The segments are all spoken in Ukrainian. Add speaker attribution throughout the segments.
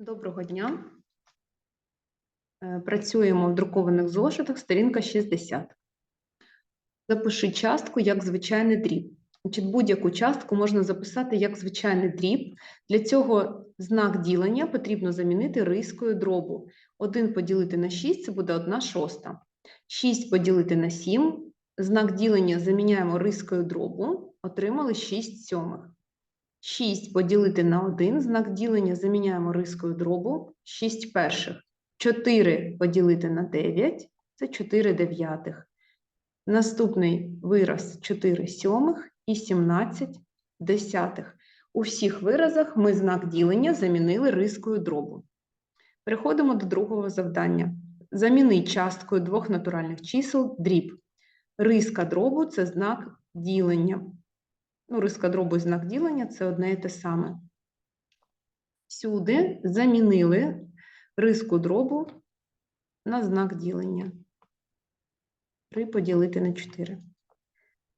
Speaker 1: Доброго дня. Е, Працюємо в друкованих зошитах, сторінка 60. Запиши частку як звичайний дріб. Будь-яку частку можна записати як звичайний дріб. Для цього знак ділення потрібно замінити рискою дробу. 1 поділити на 6 – це буде 1 шоста. 6 поділити на 7 – знак ділення заміняємо рискою дробу, отримали 6 сьомих. 6 поділити на 1, знак ділення заміняємо рискою дробу, 6 перших. 4 поділити на 9, це 4 дев'ятих. Наступний вираз 4 сьомих і 17 десятих. У всіх виразах ми знак ділення замінили рискою дробу. Переходимо до другого завдання. Заміни часткою двох натуральних чисел дріб. Риска дробу – це знак ділення. Ну, риска дробу і знак ділення це одне і те саме. Всюди замінили риску дробу на знак ділення. 3 поділити на 4.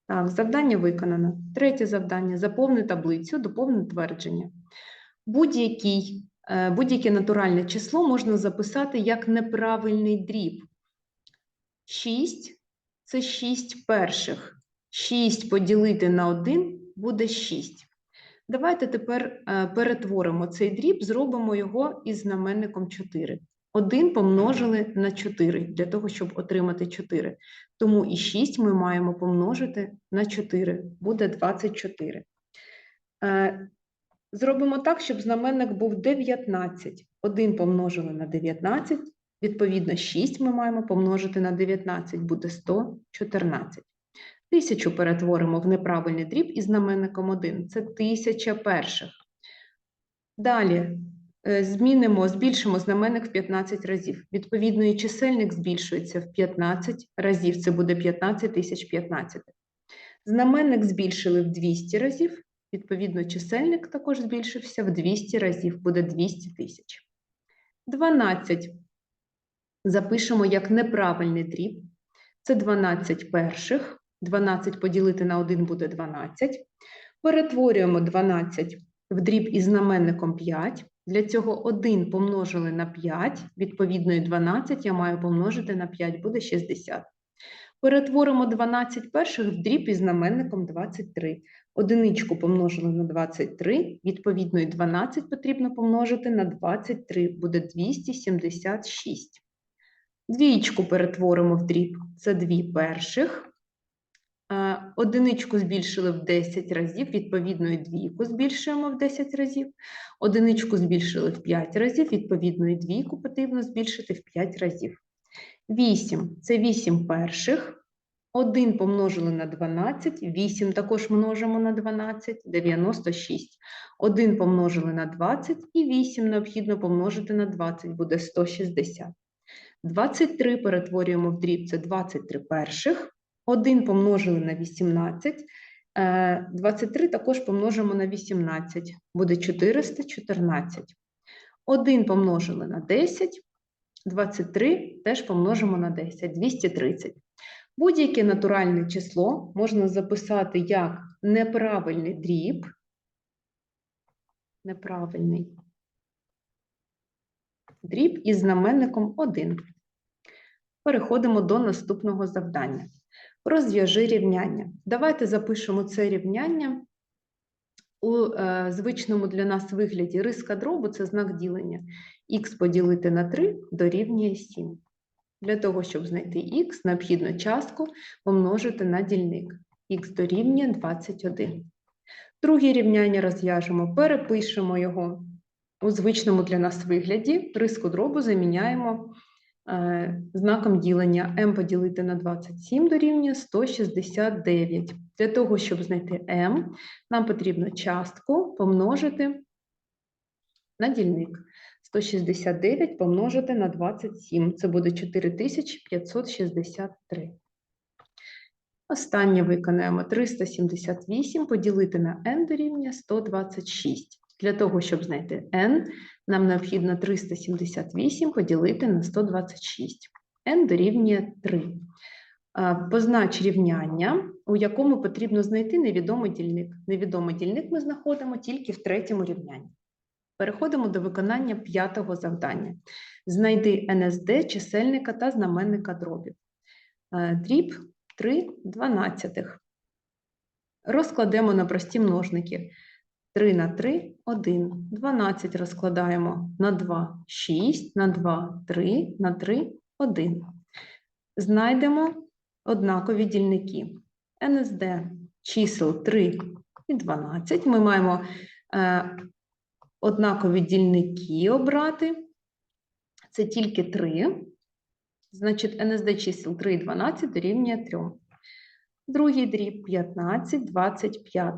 Speaker 1: Так, завдання виконано. Третє завдання. Заповни таблицю, доповни твердження. Е, будь-яке натуральне число можна записати як неправильний дріб. 6 – це 6 перших. 6 поділити на 1 буде 6. Давайте тепер е, перетворимо цей дріб, зробимо його із знаменником 4. 1 помножили на 4 для того, щоб отримати 4. Тому і 6 ми маємо помножити на 4. Буде 24. Е, Зробимо так, щоб знаменник був 19. 1 помножили на 19. Відповідно, 6 ми маємо помножити на 19, буде 114. Тисячу перетворимо в неправильний дріб із знаменником 1. Це тисяча перших. Далі е, змінимо, збільшимо знаменник в 15 разів. Відповідно, і чисельник збільшується в 15 разів. Це буде 15 тисяч 15. Знаменник збільшили в 200 разів. Відповідно, чисельник також збільшився в 200 разів. Буде 200 тисяч. 12 запишемо як неправильний дріб. Це 12 перших. 12 поділити на 1 буде 12. Перетворюємо 12 в дріб із знаменником 5. Для цього 1 помножили на 5, відповідно, і 12 я маю помножити на 5, буде 60. Перетворимо 12 перших в дріб із знаменником 23. Одиничку помножили на 23, відповідно, і 12 потрібно помножити на 23, буде 276. Двічку перетворимо в дріб, це 2 перших. Е, Одиничку збільшили в 10 разів, відповідно, і двійку збільшуємо в 10 разів. Одиничку збільшили в 5 разів, відповідно, і двійку потрібно збільшити в 5 разів. 8 – це 8 перших. 1 помножили на 12, 8 також множимо на 12, 96. 1 помножили на 20 і 8 необхідно помножити на 20, буде 160. 23 перетворюємо в дріб, це 23 перших. 1 помножили на 18, е, 23 також помножимо на 18, буде 414. 1 помножили на 10, 23 теж помножимо на 10, 230. Будь-яке натуральне число можна записати як неправильний дріб, неправильний дріб із знаменником 1. Переходимо до наступного завдання. Розв'яжи рівняння. Давайте запишемо це рівняння у е, звичному для нас вигляді риска дробу це знак ділення. Х поділити на 3 дорівнює 7. Для того, щоб знайти х, необхідно частку помножити на дільник. х дорівнює 21. Друге рівняння розв'яжемо, перепишемо його у звичному для нас вигляді. Риску дробу заміняємо знаком ділення m поділити на 27 дорівнює 169. Для того, щоб знайти m, нам потрібно частку помножити на дільник. 169 помножити на 27. Це буде 4563. Останнє виконаємо 378 поділити на n дорівнює 126. Для того, щоб знайти n, нам необхідно 378 поділити на 126. n дорівнює 3. Познач рівняння, у якому потрібно знайти невідомий дільник. Невідомий дільник ми знаходимо тільки в третьому рівнянні. Переходимо до виконання п'ятого завдання. Знайди НСД чисельника та знаменника дробів. Дріб 3 дванадцятих. Розкладемо на прості множники. 3 на 3 – 1. 12 розкладаємо на 2 – 6, на 2 – 3, на 3 – 1. Знайдемо однакові дільники. НСД чисел 3 і 12. Ми маємо е, однакові дільники обрати. Це тільки 3. Значить, НСД чисел 3 і 12 дорівнює 3. Другий дріб 15 25.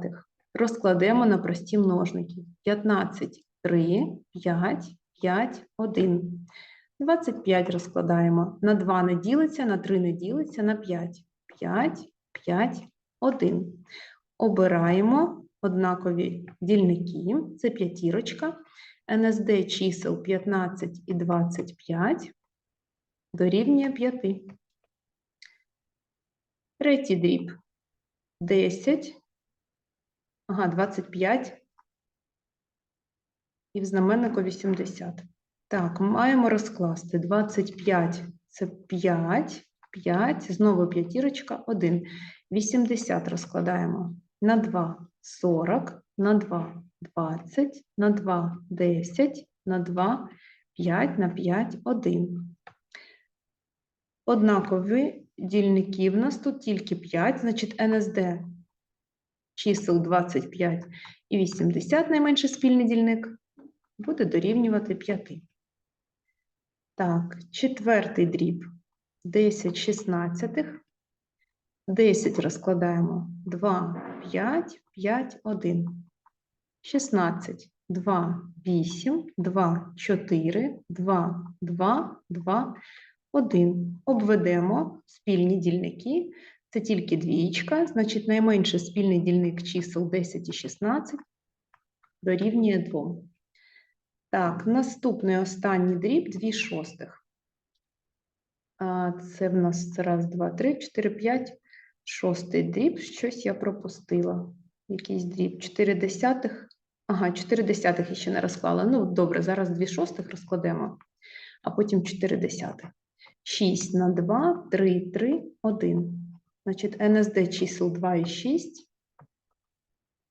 Speaker 1: Розкладемо на прості множники. 15 3, 5, 5, 1. 25 розкладаємо. На 2 не ділиться, на 3 не ділиться, на 5. 5, 5, 1. Обираємо однакові дільники. Це п'ятірочка. НСД чисел 15 і 25 дорівнює 5. Третій дріб 10, ага, 25 і в знаменнику 80. Так, маємо розкласти 25 це 5, 5, знову п'ятірочка, 1. 80 розкладаємо на 2 40, на 2 20, на 2 10, на 2 5, на 5 1. Однакові дільники в нас тут тільки 5, значить НСД чисел 25 і 80, найменший спільний дільник, буде дорівнювати 5. Так, четвертий дріб 10 шістнадцятих. 10 розкладаємо 2, 5, 5, 1. 16, 2, 8, 2, 4, 2, 2, 2, 1. Обведемо спільні дільники. Це тільки двієчка, значить найменший спільний дільник чисел 10 і 16 дорівнює 2. Так, наступний останній дріб 2 шостих. Це в нас раз, два, три, чотири, п'ять, шостий дріб. Щось я пропустила. Якийсь дріб. 4 десятих. Ага, 4 десятих ще не розклала. Ну, добре, зараз 2 шостих розкладемо, а потім 4 десятих. 6 на 2, 3, 3, 1. Значить, НСД чисел 2 і 6.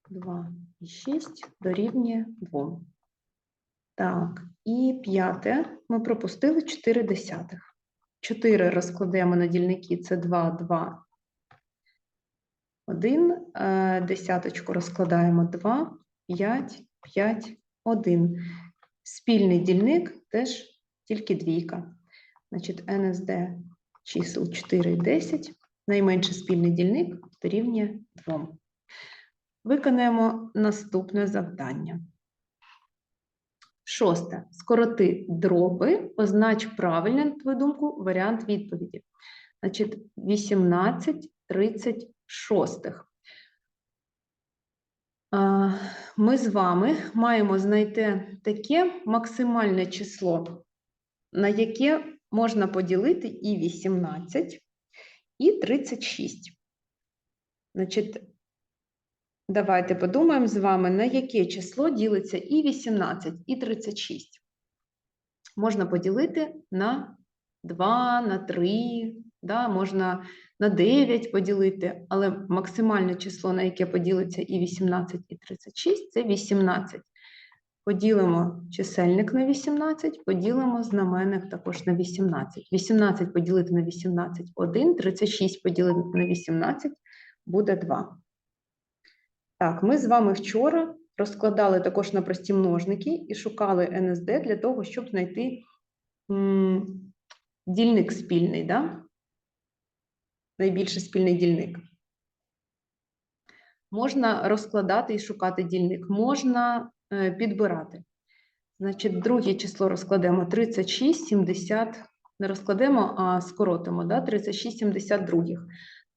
Speaker 1: 2 і 6 дорівнює 2. Так, і п'яте ми пропустили 4 десятих. 4 розкладемо на дільники, це 2, 2, 1. Е, Десяточку розкладаємо 2, 5, 5, 1. Спільний дільник теж тільки двійка. Значить, НСД чисел 4 і 10. Найменший спільний дільник дорівнює 2. Виконаємо наступне завдання. Шосте. Скороти дроби, познач правильний, на твою думку, варіант відповіді. Значить, 18, 36. Ми з вами маємо знайти таке максимальне число, на яке можна поділити і 18, і 36. Значить, Давайте подумаємо з вами, на яке число ділиться і 18, і 36. Можна поділити на 2, на 3, да, можна на 9 поділити, але максимальне число, на яке поділиться і 18, і 36 це 18. Поділимо чисельник на 18, поділимо знаменник також на 18. 18 поділити на 18 – 1, 36 поділити на 18 буде 2. Так, ми з вами вчора розкладали також на прості множники і шукали НСД для того, щоб знайти дільник спільний, да? найбільший спільний дільник. Можна розкладати і шукати дільник, можна підбирати. Значить, друге число розкладемо 36, 70, не розкладемо, а скоротимо, да? 36, 72.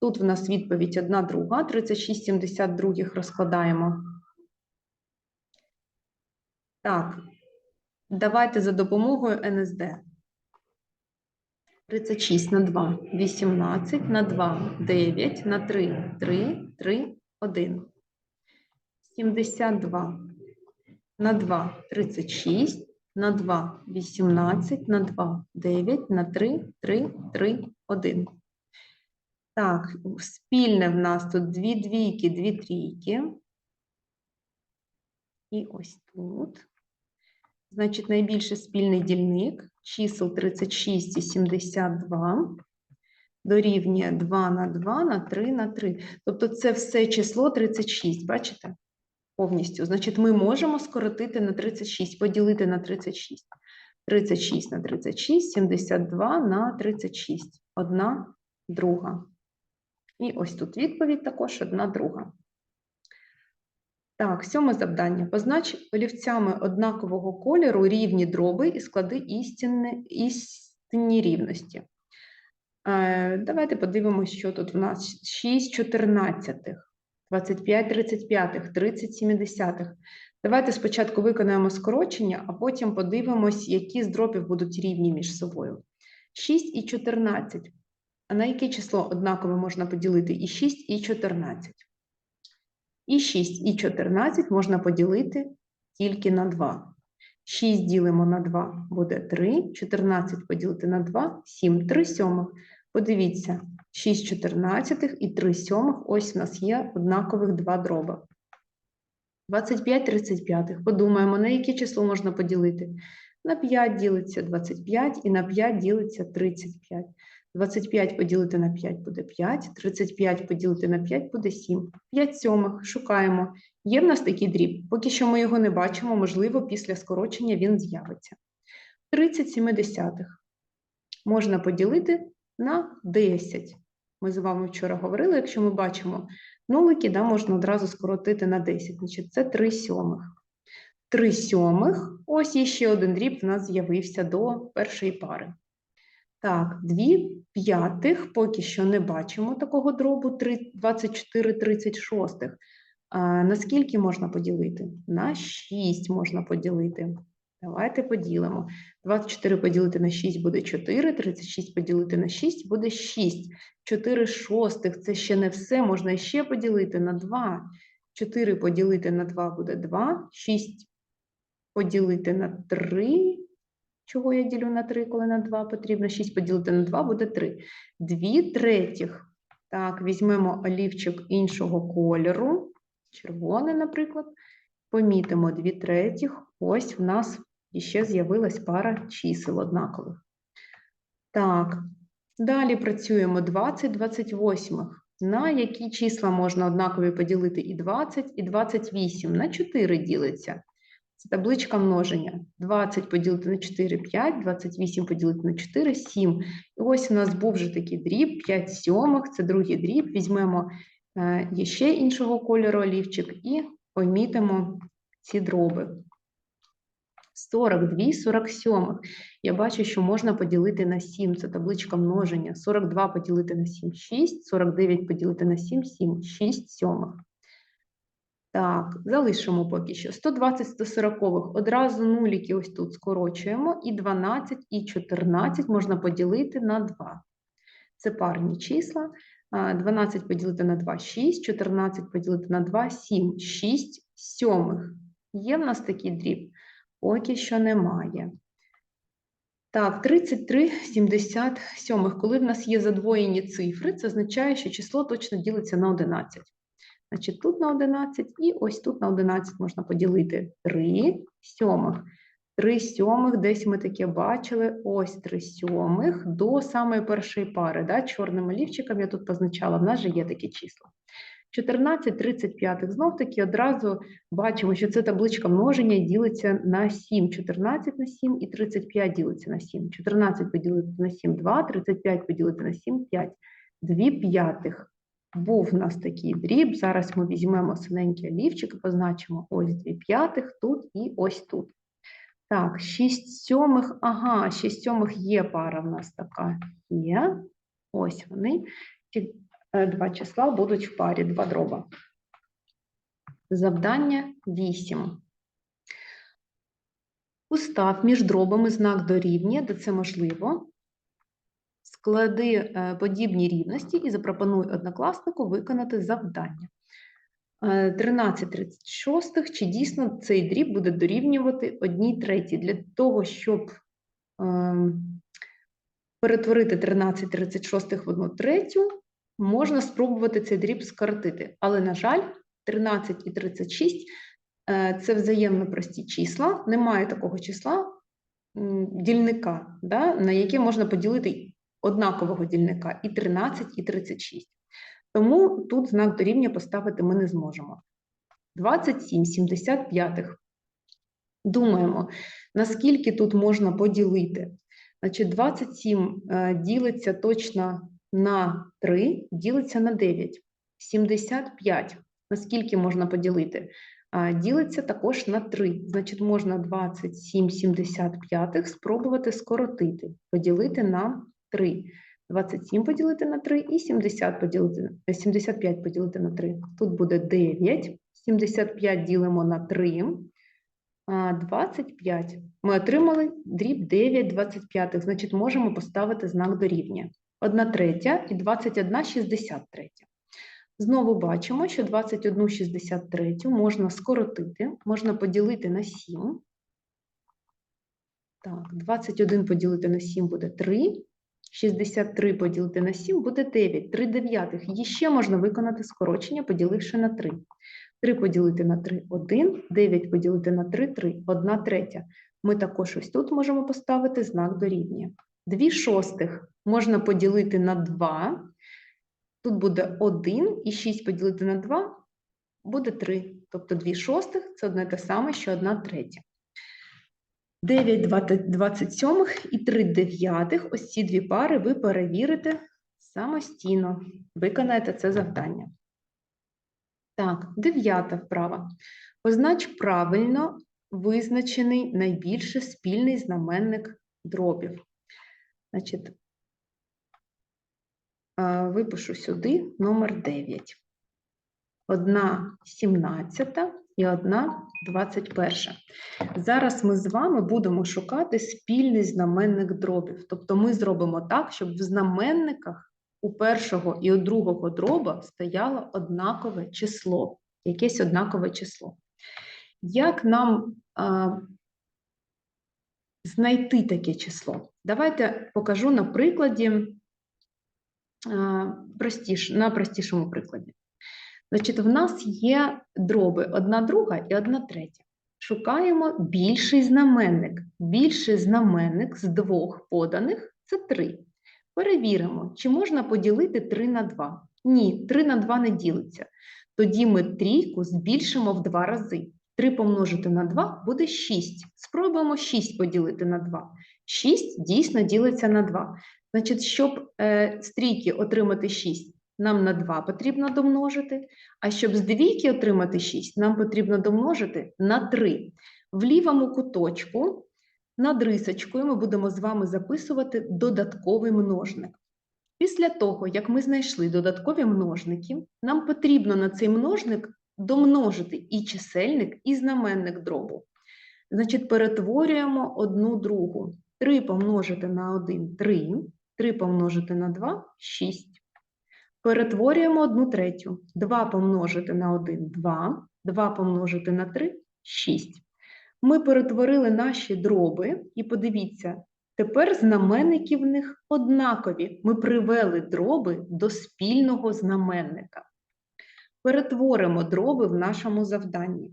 Speaker 1: Тут в нас відповідь одна друга, 36 72 розкладаємо. Так, давайте за допомогою НСД. 36 на 2, 18, на 2, 9, на 3, 3, 3, 1. 72. На 2 – 36, на 2 – 18, на 2 – 9, на 3 – 3, 3, 1. Так, спільне в нас тут дві двійки, дві трійки. І ось тут. Значить, найбільший спільний дільник чисел 36 і 72 дорівнює 2 на 2 на 3 на 3. Тобто це все число 36, бачите? Повністю. Значить, ми можемо скоротити на 36, поділити на 36. 36 на 36, 72 на 36. Одна, друга. І ось тут відповідь також одна друга. Так, сьоме завдання. Познач олівцями однакового кольору рівні дроби і склади істинні, істинні рівності. Е, давайте подивимося, що тут у нас 6 чотирнадцятих, 25 35, 30 70. Давайте спочатку виконаємо скорочення, а потім подивимось, які з дробів будуть рівні між собою. 6 і 14. А на яке число однаково можна поділити і 6, і 14? І 6, і 14 можна поділити тільки на 2. 6 ділимо на 2 буде 3, 14 поділити на 2 – 7, 3 сьомих. Подивіться, 6 чотирнадцятих і 3 сьомих, ось у нас є однакових два дроба. 25 35. Подумаємо, на яке число можна поділити? На 5 ділиться 25 і на 5 ділиться 35. 25 поділити на 5 буде 5, 35 поділити на 5 буде 7. 5 сьомих. Шукаємо. Є в нас такий дріб. Поки що ми його не бачимо, можливо, після скорочення він з'явиться. 30 сімидесятих можна поділити на 10. Ми з вами вчора говорили, якщо ми бачимо нулики, да, можна одразу скоротити на 10. Значить, це 3 сьомих. 3 сьомих. Ось є ще один дріб в нас з'явився до першої пари. Так, 2 п'ятих, поки що не бачимо такого дробу, 3, 24 36. А, наскільки можна поділити? На 6 можна поділити. Давайте поділимо. 24 поділити на 6 буде 4, 36 поділити на 6 буде 6. 4 шостих – це ще не все, можна ще поділити на 2. 4 поділити на 2 буде 2, 6 поділити на 3. Чого я ділю на 3, коли на 2 потрібно? 6 поділити на 2 буде 3. 2 третіх. Так, візьмемо олівчик іншого кольору, червоний, наприклад. Помітимо 2 третіх. Ось в нас іще з'явилась пара чисел однакових. Так, далі працюємо 20 28. На які числа можна однакові поділити і 20, і 28? На 4 ділиться. Це табличка множення. 20 поділити на 4 – 5, 28 поділити на 4 – 7. І ось у нас був вже такий дріб, 5 сьомих, це другий дріб. Візьмемо е, ще іншого кольору олівчик і помітимо ці дроби. 42 47. Я бачу, що можна поділити на 7. Це табличка множення. 42 поділити на 7 6, 49 поділити на 7 7, 6 сьомих. Так, залишимо поки що. 120 140 одразу нуліки ось тут скорочуємо. І 12, і 14 можна поділити на 2. Це парні числа. 12 поділити на 2 6, 14 поділити на 2 7, 6 сьомих. Є в нас такий дріб? Поки що немає. Так, 33 77. Коли в нас є задвоєні цифри, це означає, що число точно ділиться на 11. Значить, тут на 11 і ось тут на 11 можна поділити 3 сьомих. 3 сьомих, десь ми таке бачили, ось 3 сьомих до самої першої пари. Да? Чорним олівчиком я тут позначала, в нас же є такі числа. 14 35. Знов таки одразу бачимо, що це табличка множення ділиться на 7. 14 на 7 і 35 ділиться на 7. 14 поділити на 7 2, 35 поділити на 7 5. 2 п'ятих. Був у нас такий дріб. Зараз ми візьмемо синенький олівчик і позначимо ось 2 п'ятих тут і ось тут. Так, 6 сьомих, ага, 6 сьомих є пара в нас така. Є. Ось вони. Ці два числа будуть в парі, два дроба. Завдання 8. Устав між дробами знак дорівнює, де це можливо. Склади е, подібні рівності і запропонуй однокласнику виконати завдання. Е, 13 36, чи дійсно цей дріб буде дорівнювати 1 третій. Для того, щоб ем, перетворити 13 36 в 1 третю, можна спробувати цей дріб скоротити. Але, на жаль, 13 і 36 е, це взаємно прості числа. Немає такого числа дільника, да, на яке можна поділити однакового дільника і 13, і 36. Тому тут знак дорівнює поставити ми не зможемо. 27 75. Думаємо, наскільки тут можна поділити. Значить, 27 е, ділиться точно на 3, ділиться на 9. 75. Наскільки можна поділити? Ділиться також на 3. Значить, можна 27 75 спробувати скоротити, поділити на 3. 27 поділити на 3 і 70 поділити, на- 75 поділити на 3. Тут буде 9. 75 ділимо на 3. А, 25. Ми отримали дріб 9 25. Значить, можемо поставити знак дорівнює. 1 третя і 21 63. Знову бачимо, що 21 63 можна скоротити, можна поділити на 7. Так, 21 поділити на 7 буде 3. 63 поділити на 7 буде 9. 3 дев'ятих. Її ще можна виконати скорочення, поділивши на 3. 3 поділити на 3 – 1, 9 поділити на 3 – 3, 1 третя. Ми також ось тут можемо поставити знак дорівнює. 2 шостих можна поділити на 2. Тут буде 1 і 6 поділити на 2 буде 3. Тобто 2 шостих – це одне те саме, що 1 третя. 9 27 і 3 дев'ятих. Ось ці дві пари ви перевірите самостійно. Виконаєте це завдання. Так, дев'ята вправа. Познач правильно визначений найбільше спільний знаменник дробів. Значить, випишу сюди номер 9. Одна 17 і одна 21. Зараз ми з вами будемо шукати спільний знаменник дробів. Тобто ми зробимо так, щоб в знаменниках у першого і у другого дроба стояло однакове число, якесь однакове число. Як нам а, знайти таке число? Давайте покажу на прикладі, простіш, на простішому прикладі. Значить, в нас є дроби одна друга і одна третя. Шукаємо більший знаменник. Більший знаменник з двох поданих це 3. Перевіримо, чи можна поділити 3 на 2. Ні, 3 на 2 не ділиться. Тоді ми трійку збільшимо в два рази. 3 помножити на 2 буде 6. Спробуємо 6 поділити на 2. 6 дійсно ділиться на 2. Значить, щоб е, з трійки отримати 6, нам на 2 потрібно домножити, а щоб з двійки отримати 6, нам потрібно домножити на 3. В лівому куточку над рисочкою ми будемо з вами записувати додатковий множник. Після того, як ми знайшли додаткові множники, нам потрібно на цей множник домножити і чисельник, і знаменник дробу. Значить, перетворюємо одну другу. 3 помножити на 1 – 3, 3 помножити на 2 – 6. Перетворюємо одну третю. 2 помножити на 1 – 2, 2 помножити на 3 – 6. Ми перетворили наші дроби, і подивіться, тепер знаменники в них однакові. Ми привели дроби до спільного знаменника. Перетворимо дроби в нашому завданні.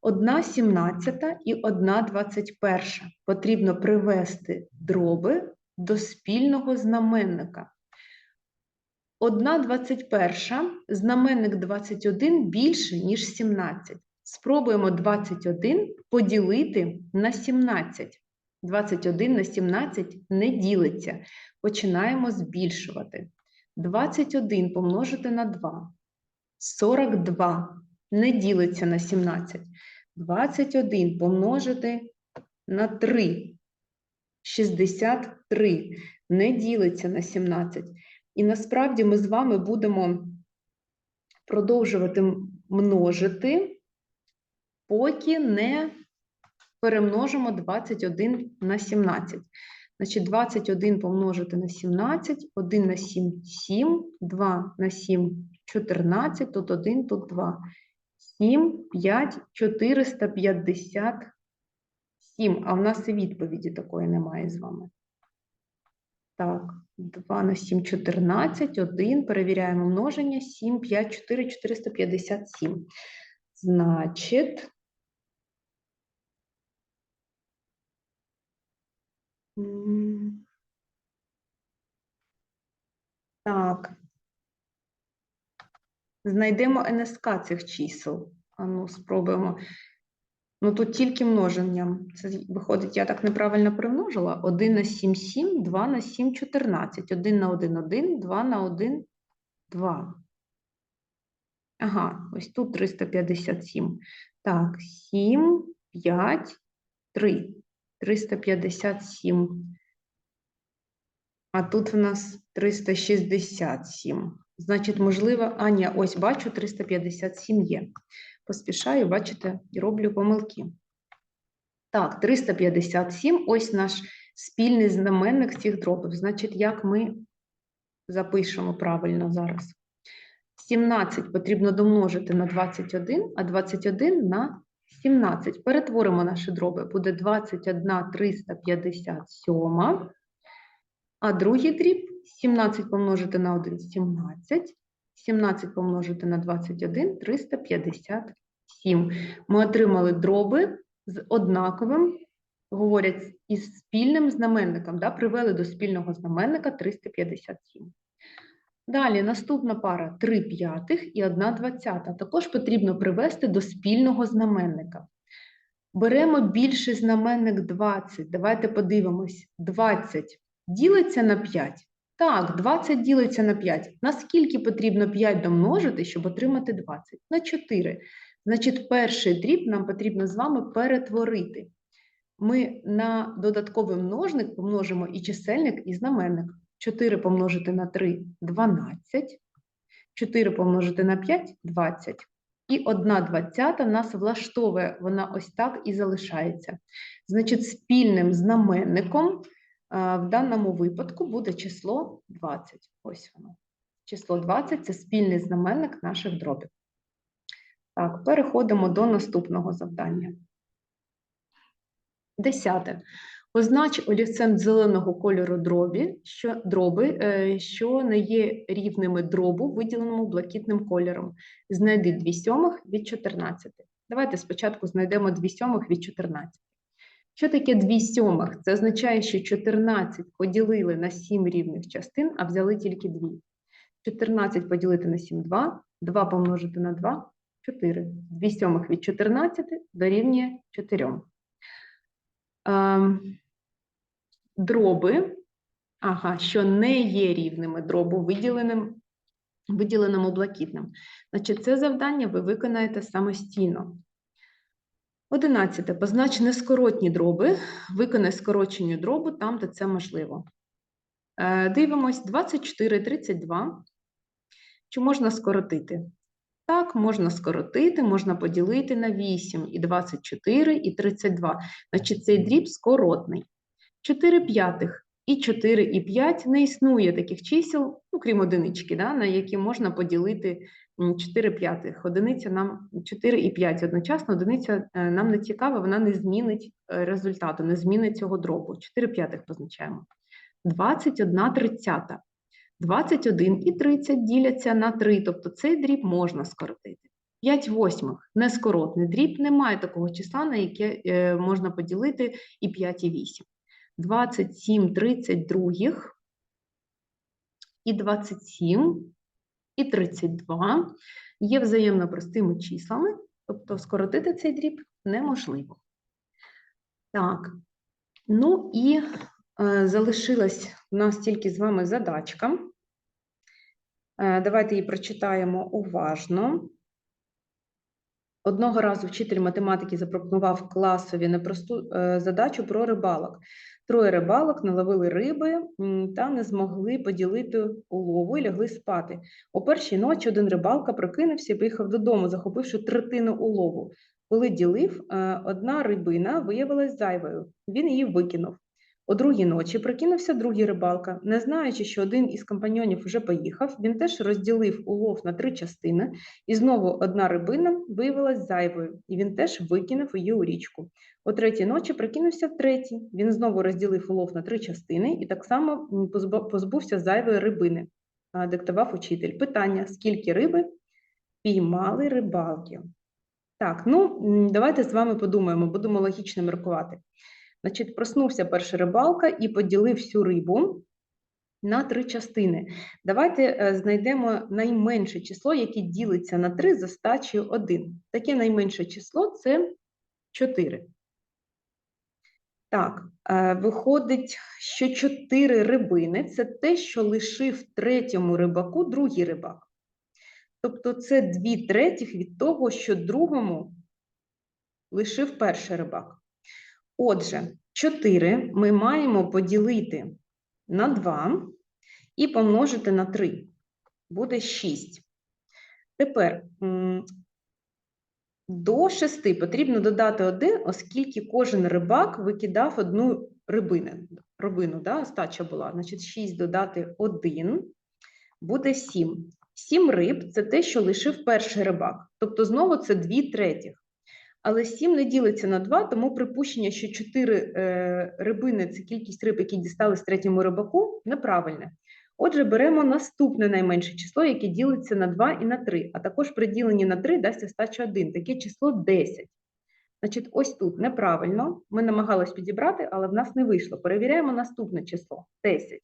Speaker 1: 1 сімнадцята і 1 21. Потрібно привести дроби до спільного знаменника. 1 21, знаменник 21 більше, ніж 17. Спробуємо 21 поділити на 17. 21 на 17 не ділиться. Починаємо збільшувати. 21 помножити на 2. 42 не ділиться на 17. 21 помножити на 3. 63 не ділиться на 17. І насправді ми з вами будемо продовжувати множити, поки не перемножимо 21 на 17. Значить, 21 помножити на 17, 1 на 7 – 7, 2 на 7 – 14, тут 1, тут 2. 7, 5, 457. А в нас і відповіді такої немає з вами. Так, 2 на 7, 14, 1. Перевіряємо множення. 7, 5, 4, 457. Значить, так. Знайдемо НСК цих чисел. А ну, спробуємо. Ну, тут тільки множенням. Це виходить, я так неправильно примножила. 1 на 7, 7, 2 на 7, 14. 1 на 1, 1, 2 на 1, 2. Ага, ось тут 357. Так, 7, 5, 3. 357. А тут в нас 367. Значить, можливо, а ні, ось бачу, 357 є. Поспішаю, бачите, роблю помилки. Так, 357, ось наш спільний знаменник цих дробів. Значить, як ми запишемо правильно зараз? 17 потрібно домножити на 21, а 21 на 17. Перетворимо наші дроби. Буде 21 357. А другий дріб 17 помножити на 1 – 17. 17 помножити на 21 – 357. Ми отримали дроби з однаковим, говорять, із спільним знаменником, да, привели до спільного знаменника 357. Далі наступна пара 3 п'ятих і 1 двадцята. Також потрібно привести до спільного знаменника. Беремо більший знаменник 20. Давайте подивимось. 20 ділиться на 5. Так, 20 ділиться на 5. Наскільки потрібно 5 домножити, щоб отримати 20? На 4. Значить, перший дріб нам потрібно з вами перетворити. Ми на додатковий множник помножимо і чисельник, і знаменник. 4 помножити на 3 – 12. 4 помножити на 5 – 20. І 1 двадцята нас влаштовує, вона ось так і залишається. Значить, спільним знаменником в даному випадку буде число 20. Ось воно. Число 20 це спільний знаменник наших дробів. Так, переходимо до наступного завдання. Десяте. Означ олівцем зеленого кольору дробі, що, дроби, е, що не є рівними дробу, виділеному блакитним кольором. Знайди 2 сьомих від 14. Давайте спочатку знайдемо 2 сьомих від 14. Що таке 2 сьомих? Це означає, що 14 поділили на 7 рівних частин, а взяли тільки 2. 14 поділити на 7 – 2, 2 помножити на 2 – 4. 2 сьомих від 14 дорівнює 4. Ем, дроби, ага, що не є рівними дробу, виділеним, виділеному блакитним. Значить, це завдання ви виконаєте самостійно. Одинадцяте. Познач нескоротні дроби, виконай скорочення дробу там, де це можливо. Е, Дивимось 24, 32. Чи можна скоротити? Так, можна скоротити, можна поділити на 8, і 24, і 32. Значить, цей дріб скоротний. 4 п'ятих і 4 і 5 не існує таких чисел, ну, одинички, да, на які можна поділити 4 п'ятих. Одиниця нам 4 і 5 одночасно, одиниця е, нам не цікава, вона не змінить е, результату, не змінить цього дробу. 4 п'ятих позначаємо. 21 тридцята. 21 і 30 діляться на 3, тобто цей дріб можна скоротити. 5 восьмих нескоротний дріб, немає такого числа, на яке е, можна поділити і 5 і 8. 27 30 других і 27 і 32 є взаємно простими числами, тобто скоротити цей дріб неможливо. Так, ну і е, залишилась у нас тільки з вами задачка. Е, давайте її прочитаємо уважно. Одного разу вчитель математики запропонував класові непросту е, задачу про рибалок. Троє рибалок наловили риби та не змогли поділити улову і лягли спати. У першій ночі один рибалка прокинувся і поїхав додому, захопивши третину улову. Коли ділив, е, одна рибина виявилась зайвою. Він її викинув. О другій ночі прокинувся другий рибалка. Не знаючи, що один із компаньонів уже поїхав, він теж розділив улов на три частини, і знову одна рибина виявилась зайвою, і він теж викинув її у річку. О третій ночі прокинувся втретій. Він знову розділив улов на три частини і так само позбувся зайвої рибини, диктував учитель. Питання: скільки риби піймали рибалки? Так, ну давайте з вами подумаємо, будемо логічно міркувати. Значить, проснувся перший рибалка і поділив всю рибу на три частини. Давайте е, знайдемо найменше число, яке ділиться на 3 за стачею 1. Таке найменше число це 4. Так, е, виходить, що 4 рибини це те, що лишив третьому рибаку другий рибак. Тобто це 2 третіх від того, що другому лишив перший рибак. Отже, 4 ми маємо поділити на 2 і помножити на 3. Буде 6. Тепер до 6 потрібно додати 1, оскільки кожен рибак викидав одну рибину. рибину да, остача була. Значить, 6 додати 1 буде 7. 7 риб – це те, що лишив перший рибак. Тобто знову це 2 третіх. Але 7 не ділиться на 2, тому припущення, що 4 е, рибини – це кількість риб, які дістались третьому рибаку, неправильне. Отже, беремо наступне найменше число, яке ділиться на 2 і на 3, а також при діленні на 3 дасть остача 1, таке число 10. Значить, ось тут неправильно, ми намагались підібрати, але в нас не вийшло. Перевіряємо наступне число – 10.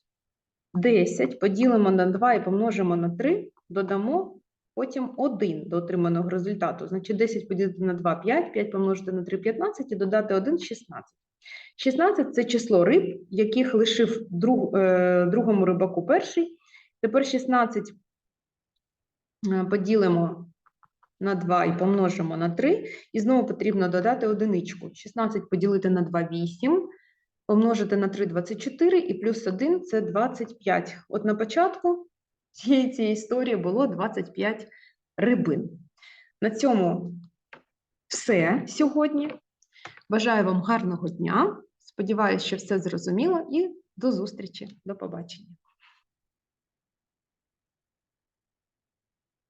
Speaker 1: 10 поділимо на 2 і помножимо на 3, додамо потім 1 до отриманого результату. Значить, 10 поділити на 2 – 5, 5 помножити на 3 – 15 і додати 1 – 16. 16 – це число риб, яких лишив друг, е, другому рибаку перший. Тепер 16 е, поділимо на 2 і помножимо на 3. І знову потрібно додати одиничку. 16 поділити на 2 – 8. Помножити на 3 – 24 і плюс 1 – це 25. От на початку цієї, цієї історії було 25 рибин. На цьому все сьогодні. Бажаю вам гарного дня. Сподіваюся, що все зрозуміло і до зустрічі. До побачення.